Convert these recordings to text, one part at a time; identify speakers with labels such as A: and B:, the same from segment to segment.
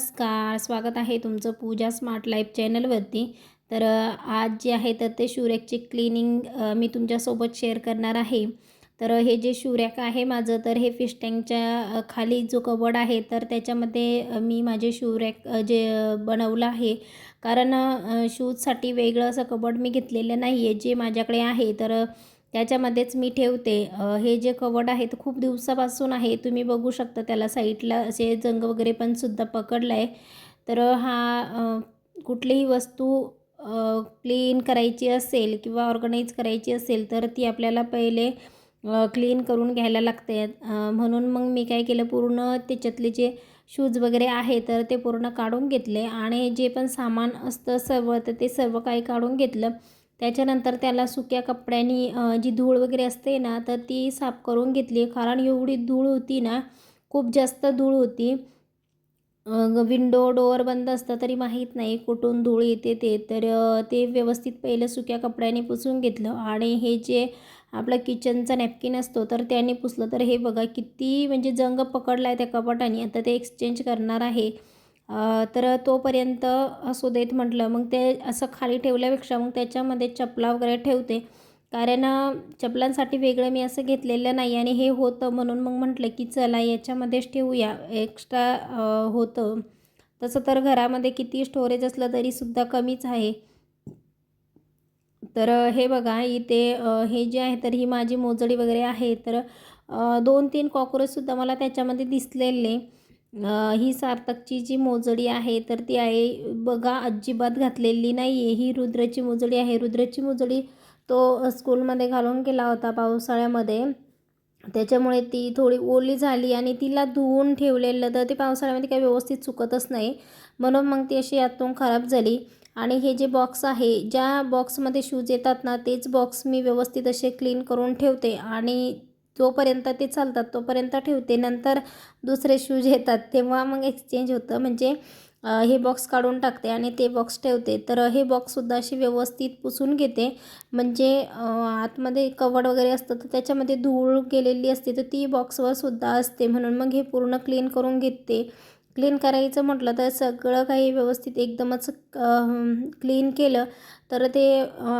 A: नमस्कार स्वागत आहे तुमचं पूजा स्मार्ट लाईफ चॅनलवरती तर आज जे आहे तर ते शूरॅकची क्लिनिंग मी तुमच्यासोबत शेअर करणार आहे. तर हे जे शूरॅक आहे माझं तर हे फिश टँकच्या खाली जो कबड आहे तर त्याच्यामध्ये मी माझे शूरॅक जे बनवलं आहे. कारण शूजसाठी वेगळं असं कबड मी घेतलेलं नाही आहे जे माझ्याकडे आहे. तर त्याच्यामध्येच मी ठेवते. हे जे कवड आहे ते खूप दिवसापासून आहे. तुम्ही बघू शकता त्याला साईडला असे जंग वगैरे पण सुद्धा पकडला आहे तर हा कुठलीही वस्तू क्लीन करायची असेल किंवा ऑर्गनाईज करायची असेल तर ती आपल्याला पहिले क्लीन करून घ्यायला लागते. म्हणून मग मी काय केलं पूर्ण त्याच्यातले जे शूज वगैरे आहे तर ते पूर्ण काढून घेतले. आणि जे पण सामान असतं सर्व तर ते सर्व काही काढून घेतलं. त्याच्यानंतर त्याला सुक्या कपड्यांनी जी धूळ वगैरे असते ना तर ती साफ करून घेतली. कारण एवढी धूळ होती ना खूप जास्त धूळ होती. विंडो डोअर बंद असतं तरी माहीत नाही कुठून धूळ येते ते. तर ते व्यवस्थित पहिलं सुक्या कपड्याने पुसून घेतलं. आणि हे जे आपलं किचनचा नॅपकिन असतो तर त्याने पुसलं. तर हे बघा किती म्हणजे जंग पकडला आहे त्या कपाटाने. आता ते एक्सचेंज करणार आहे. तर तोपर्यंत असू देत म्हटलं मग ते असं खाली ठेवल्यापेक्षा मग त्याच्यामध्ये चपला वगैरे ठेवते. कारण चपलांसाठी वेगळं मी असं घेतलेलं नाही आणि हे होतं म्हणून मग म्हटलं की चला याच्यामध्येच ठेवूया. एक्स्ट्रा होतं. तसं तर घरामध्ये किती स्टोरेज असलं तरीसुद्धा कमीच आहे. तर हे बघा इथे हे जे आहे तर ही माझी मोजडी वगैरे आहे. तर दोन तीन कॉक्रोचसुद्धा मला त्याच्यामध्ये दिसलेले. ही सार्थकची जी मोजडी आहे तर ती आहे बघा अजिबात घातलेली नाही आहे ही रुद्राची मोजडी आहे. रुद्राची मोजडी तो स्कूलमध्ये घालून गेला होता पावसाळ्यामध्ये. त्याच्यामुळे ती थोडी ओली झाली आणि तिला धुवून ठेवलेलं तर ते पावसाळ्यामध्ये काही व्यवस्थित चुकतच नाही. म्हणून मग ती अशी यातून खराब झाली. आणि हे जे बॉक्स आहे ज्या बॉक्समध्ये शूज येतात ना तेच बॉक्स मी व्यवस्थित असे क्लीन करून ठेवते. आणि जोपर्यंत ते चालतात तोपर्यंत ठेवते. नंतर दुसरे शूज येतात तेव्हा मग एक्सचेंज होतं. म्हणजे हे बॉक्स काढून टाकते आणि ते बॉक्स ठेवते. तर हे बॉक्ससुद्धा अशी व्यवस्थित पुसून घेते. म्हणजे आतमध्ये कवड वगैरे असतं तर त्याच्यामध्ये धूळ गेलेली असते तर ती बॉक्सवर सुद्धा असते. म्हणून मग हे पूर्ण क्लीन करून घेते. क्लीन करायचं म्हटलं तर सगळं काही व्यवस्थित एकदमच क्लीन केलं तर ते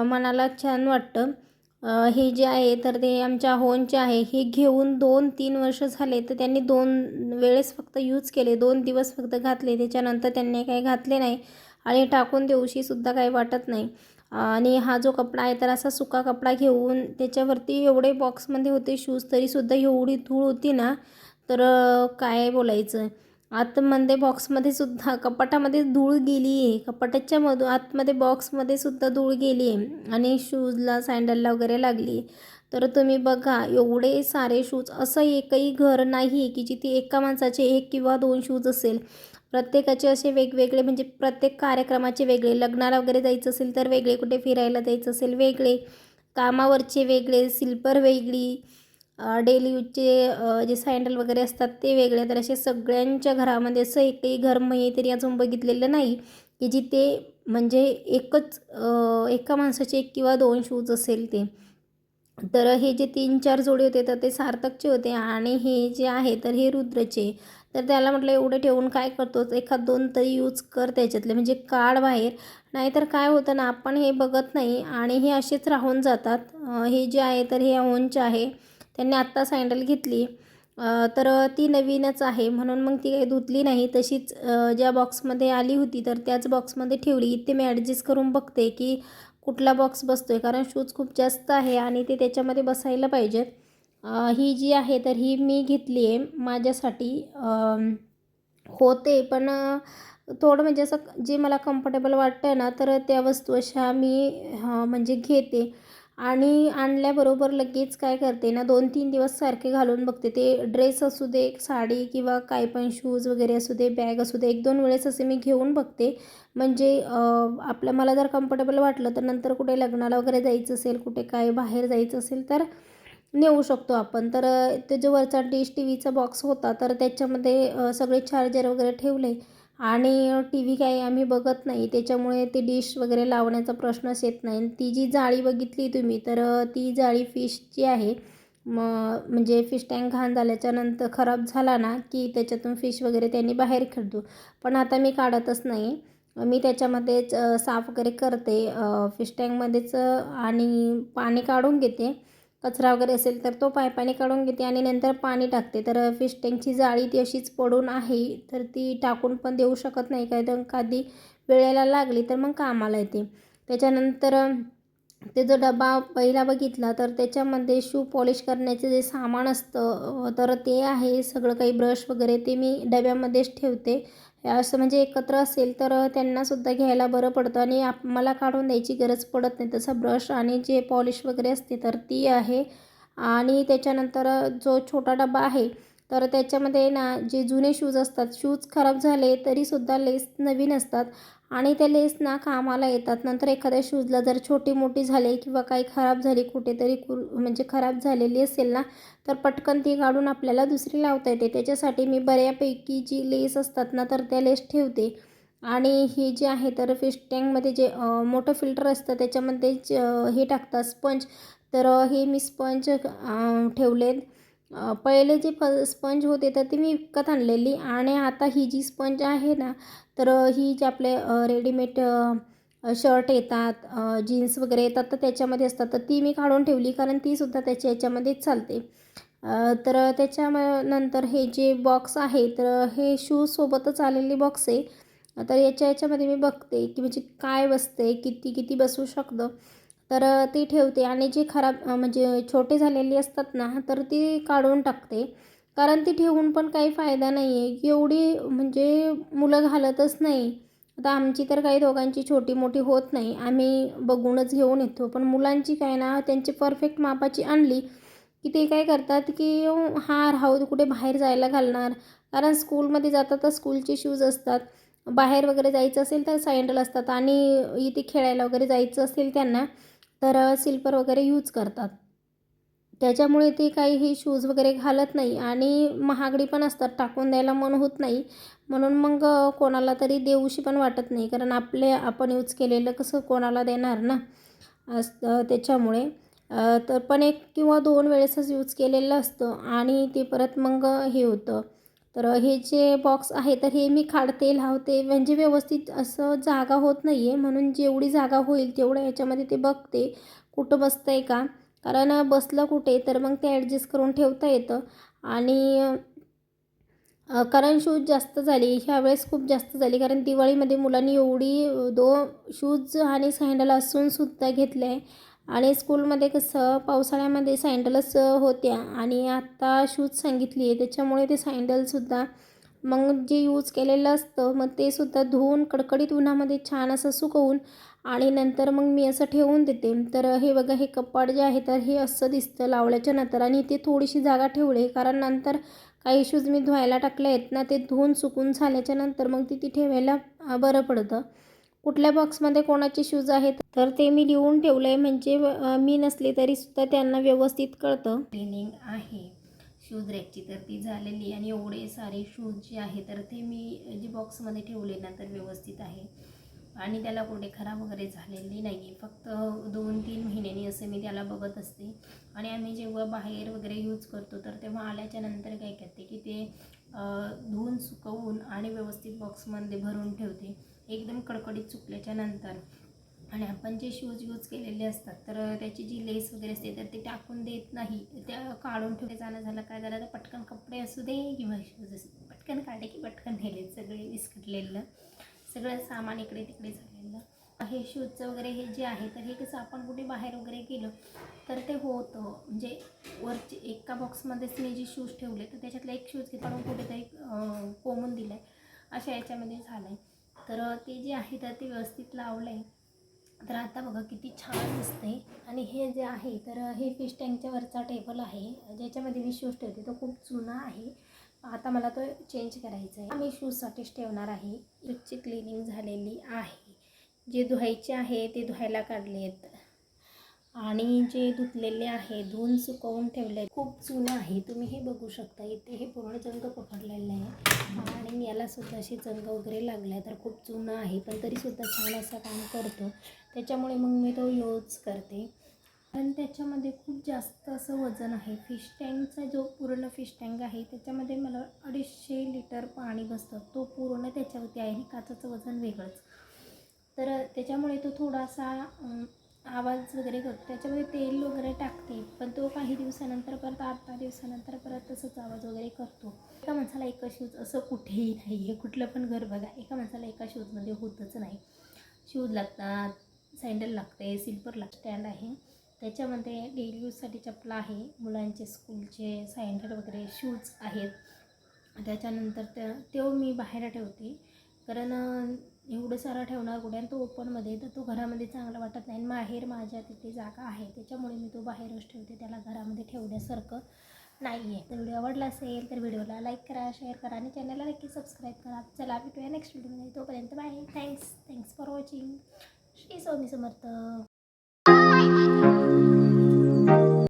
A: मनाला छान वाटतं. हे जे आहे तर ते आमच्या होनचे आहे. हे घेऊन दोन तीन वर्ष झाले तर त्यांनी दोन वेळेस फक्त यूज केले. दोन दिवस फक्त घातले. त्याच्यानंतर त्यांनी काही घातले नाही आणि टाकून देऊशीसुद्धा काही वाटत नाही. आणि हा जो कपडा आहे तर असा सुका कपडा घेऊन त्याच्यावरती एवढे बॉक्समध्ये होते शूज तरीसुद्धा एवढी धूळ होती ना तर काय बोलायचं? आतमध्ये बॉक्समध्ये सुद्धा कपाटामध्ये धूळ गेली आहे. कपाटाच्या मधून आतमध्ये बॉक्समध्ये सुद्धा धूळ गेली आहे आणि शूजला सँडलला वगैरे लागली तर तुम्ही बघा एवढे सारे शूज असं एकही घर नाही की जिथे एका माणसाचे एक किंवा दोन शूज असेल. प्रत्येकाचे असे वेगवेगळे म्हणजे प्रत्येक कार्यक्रमाचे वेगळे लग्नाला वगैरे जायचं असेल तर वेगळे कुठे फिरायला जायचं असेल वेगळे कामावरचे वेगळे सिल्पर वेगळी डेली यूजचे जे सँडल वगैरे असतात ते वेगळे. तर असे सगळ्यांच्या घरामध्ये असं एकही घर मी तरी अजून बघितलेलं नाही की जिथे म्हणजे एकच एका माणसाचे एक किंवा दोन शूज असेल ते. तर हे जे तीन चार जोडी होते तर ते सार्थकचे होते आणि हे जे आहे तर हे रुद्रचे. तर त्याला म्हटलं एवढे ठेवून काय करतोच एखाद दोन तरी यूज कर त्याच्यातले. म्हणजे काढ बाहेर. नाहीतर काय होतं ना आपण हे बघत नाही आणि हे असेच राहून जातात. हे जे आहे तर हे ओनचे आहे. त्यांनी आत्ता सँडल घेतली. तर ती नवीनच आहे. म्हणून मग ती काही धुतली नाही. तशीच ज्या बॉक्समध्ये आली होती तर त्याच बॉक्समध्ये ठेवली. इथे मी ॲडजस्ट करून बघते की कुठला बॉक्स बसतो आहे कारण शूज खूप जास्त आहे आणि ते त्याच्यामध्ये बसायला पाहिजेत. ही जी आहे तर ही मी घेतली आहे माझ्यासाठी. होते पण थोडं म्हणजे असं जे मला कम्फर्टेबल वाटतं ना तर त्या वस्तू अशा मी म्हणजे घेते. आणि आणल्याबरोबर लगेच काय करते ना दोन तीन दिवस सारखे घालून बघते. ते ड्रेस असू दे साडी किंवा काय पण शूज वगैरे असू दे बॅग असू दे एक दोन वेळेस असे मी घेऊन बघते. म्हणजे आपलं मला जर कम्फर्टेबल वाटलं तर नंतर कुठे लग्नाला वगैरे जायचं असेल कुठे काय बाहेर जायचं असेल तर नेऊ शकतो आपण. तर ते जो वरचा डिश टी व्हीचा बॉक्स होता तर त्याच्यामध्ये सगळे चार्जर वगैरे ठेवले. आणि टी व्ही काही आम्ही बघत नाही. त्याच्यामुळे ते डिश वगैरे लावण्याचा प्रश्नच येत नाही. ती जी जाळी बघितली तुम्ही तर ती जाळी फिशची आहे मग म्हणजे फिश टँक घाण झाल्याच्यानंतर खराब झाला ना की त्याच्यातून फिश वगैरे त्यांनी बाहेर खेळतो. पण आता मी काढतच नाही. मी त्याच्यामध्येच साफ वगैरे करते फिश टँकमध्येच आणि पाणी काढून घेते. कचरा वगैरे असेल तर तो पायपाने काढून घेते आणि नंतर पाणी टाकते. तर फिश टँकची जाळी ती अशीच पडून आहे तर ती टाकून पण देऊ शकत नाही. काय तर कधी वेळेला लागली तर मग कामाला येते. त्याच्यानंतर ते जो डबा पहिला बघितला तर त्याच्यामध्ये शू पॉलिश करण्याचे जे सामान असतं तर ते आहे. सगळं काही ब्रश वगैरे ते मी डब्यामध्येच ठेवते. असं म्हणजे एकत्र असेल तर त्यांनासुद्धा घ्यायला बरं पडतं. आणि आप मला काढून द्यायची गरज पडत नाही. तसा ब्रश आणि जे पॉलिश वगैरे असते तर ती आहे. आणि त्याच्यानंतर जो छोटा डबा आहे तर त्याच्यामध्ये ना जे जुने शूज असतात शूज खराब झाले तरीसुद्धा लेस नवीन असतात. आणि त्या लेस ना कामाला येतात. नंतर एखाद्या शूजला जर छोटी मोठी झाली किंवा काही खराब झाली कुठेतरी कुर म्हणजे खराब झालेली असेल ना तर पटकन ती काढून आपल्याला दुसरी लावता येते. त्याच्यासाठी मी बऱ्यापैकी जी लेस असतात ना तर त्या लेस ठेवते. आणि हे जे आहे तर फिश टँकमध्ये जे मोठं फिल्टर असतं त्याच्यामध्ये ज- हे टाकतात स्पंज. तर हे मी स्पंज ठेवलेत. पहिले जे प स्पंज होते तर ती मी विकत आणलेली. आणि आता ही जी स्पंज आहे ना तर ही जे आपले रेडीमेड शर्ट येतात जीन्स वगैरे येतात तर त्याच्यामध्ये असतात. तर ती मी काढून ठेवली कारण तीसुद्धा त्याच्या याच्यामध्येच चालते. तर त्याच्या नंतर हे जे बॉक्स आहे तर हे शूजसोबतच आलेले बॉक्स आहे. तर याच्या याच्यामध्ये मी बघते की म्हणजे काय बसते किती किती बसू शकतं. तर ती ठेवते आणि जे खराब म्हणजे छोटे झालेली असतात ना तर ती काढून टाकते. कारण ती ठेवून पण काही फायदा नाही आहे एवढी म्हणजे मुलं घालतच नाही. आता आमची तर काही दोघांची छोटी मोठी होत नाही. आम्ही बघूनच घेऊन येतो. पण मुलांची काय ना त्यांची परफेक्ट मापाची आणली की ते काय करतात की हा राहू कुठे बाहेर जायला घालणार. कारण स्कूलमध्ये जातात तर स्कूलचे शूज असतात. बाहेर वगैरे जायचं असेल तर सँडल असतात. आणि इथे खेळायला वगैरे जायचं असेल त्यांना तर सिल्पर वगैरे यूज करतात. त्याच्यामुळे ते काही हे शूज वगैरे घालत नाही आणि महागडी पण असतात टाकून द्यायला मन होत नाही. म्हणून मग कोणाला तरी देऊशी पण वाटत नाही कारण आपले आपण यूज केलेलं कसं कोणाला देणार ना? अस त्याच्यामुळे. तर पण एक किंवा दोन वेळेसच यूज केलेलं असतं आणि ते परत मग हे होतं. तर हे जे बॉक्स आहे तर हे मी काढते लावते. म्हणजे व्यवस्थित असं जागा होत नाही आहे म्हणून जेवढी जागा होईल तेवढं याच्यामध्ये ते बघते. कुठं बसतं आहे का? कारण बसलं कुठे तर मग ते ॲडजस्ट करून ठेवता येतं. आणि कारण शूज जास्त झाली. ह्यावेळेस खूप जास्त झाली. कारण दिवाळीमध्ये मुलांनी एवढी दो दोन शूज आणि सँडल असूनसुद्धा घेतले आहे आणि स्कूलमध्ये कसं पावसाळ्यामध्ये सँडलच होत्या आणि आत्ता शूज सांगितली आहे त्याच्यामुळे ते सँडलसुद्धा मग जे यूज केलेलं असतं मग ते सुद्धा धुवून कडकडीत उन्हामध्ये छान असं सुकवून आणि नंतर मग मी असं ठेवून देते. तर हे बघा हे कपाट जे आहे तर हे असं दिसतं लावल्याच्या नंतर आणि इथे थोडीशी जागा ठेवली कारण नंतर काही शूज मी धुवायला टाकले आहेत ना ते धुवून सुकून झाल्याच्यानंतर मग ती ती ठेवायला बरं पडतं. कुठल्या बॉक्समध्ये कोणाचे शूज आहेत तर ते मी लिहून ठेवलं आहे म्हणजे मी नसले तरीसुद्धा त्यांना व्यवस्थित कळतं. क्लिनिंग आहे. शूज रॅकची तर ती झालेली आणि एवढे सारे शूज जे आहे तर ते मी जे बॉक्समध्ये ठेवले ना तर व्यवस्थित आहे. आणि त्याला कुठे खराब वगैरे झालेली नाही आहे फक्त दोन तीन महिन्यांनी असं मी त्याला बघत असते. आणि आम्ही जेव्हा बाहेर वगैरे यूज करतो तर तेव्हा आल्याच्यानंतर काय करते की ते धुवून सुकवून आणि व्यवस्थित बॉक्समध्ये भरून ठेवते. एकदम कडकडीत चुकल्याच्या नंतर. आणि आपण जे शूज यूज केलेले असतात तर त्याची जी लेस वगैरे असते तर ती टाकून देत नाही. त्या काढून ठेवले जाणं झालं काय झालं तर पटकन कपडे असू दे किंवा शूज असू दे. पटकन काढले की पटकन नेले सगळे विस्कटलेलं. सगळं सामान इकडे तिकडे झालेलं. हे शूजचं वगैरे हे जे आहे तर हे कसं आपण कुठे बाहेर वगैरे गेलो तर ते होतं. म्हणजे वरचे एका बॉक्समध्येच मी जे शूज ठेवले तर त्याच्यातला एक शूज घेताना कुठेतरी कोमून दिला दिलं आहे अशा याच्यामध्ये झालं आहे तर ते जे आहे तर ते व्यवस्थित लावलं आहे तर आता बघा किती छान दिसते आणि हे जे आहे तर हे फिश टँकच्या वरचा टेबल आहे. ज्याच्यामध्ये मी शूज ठेवते तो खूप जुना आहे. आता मला तो चेंज करायचा आहे मी शूजसाठीच ठेवणार आहे. शूजची क्लिनिंग झालेली आहे. जे धुवायचे आहे ते धुवायला काढले आहेत आणि जे धुतलेले आहे धुवून सुकवून ठेवले खूप जुनं आहे. तुम्ही हे बघू शकता इथे हे पूर्ण जंग पकडलेलं आहे. आणि याला सुद्धा अशी जंग वगैरे लागला आहे तर खूप जुनं आहे पण तरीसुद्धा छान असं काम करतो. त्याच्यामुळे मग मी तो यूज करते. पण त्याच्यामध्ये खूप जास्त असं वजन आहे. फिश टँकचा जो पूर्ण फिश टँक आहे त्याच्यामध्ये मला अडीचशे लिटर पाणी बसतं. तो पूर्ण त्याच्यावरती आहे आणि काचाचं वजन वेगळंच. तर त्याच्यामुळे तो थोडासा आवाज वगैरे करतो. त्याच्यामध्ये तेल वगैरे टाकते. पण तो काही दिवसानंतर परत आठ दहा दिवसानंतर परत तसंच आवाज वगैरे करतो. एका माणसाला एका शूज असं कुठेही नाही. आहे कुठलं पण घर बघा. एका माणसाला एका शूजमध्ये होतच नाही. शूज लागतात सँडल लागते सिल्पर लाग स्टँड आहे. त्याच्यामध्ये डेली यूजसाठी चपला आहे. मुलांचे स्कूलचे सँडल वगैरे शूज आहेत. त्याच्यानंतर त्या तो मी बाहेर ठेवते. कारण एवढं सारं ठेवणार कुठे? आणि तो ओपनमध्ये तर तो घरामध्ये चांगला वाटत नाही. आणि माहेर माझ्या तिथे जागा आहे. त्याच्यामुळे मी तो बाहेरच ठेवते. त्याला घरामध्ये ठेवण्यासारखं नाही आहे तर व्हिडिओ आवडला असेल तर व्हिडिओला लाईक करा शेअर करा आणि चॅनलला नक्की सबस्क्राईब करा. चला भेटूया नेक्स्ट व्हिडिओमध्ये तोपर्यंत bye thanks thanks for watching Shri Swami Samarth.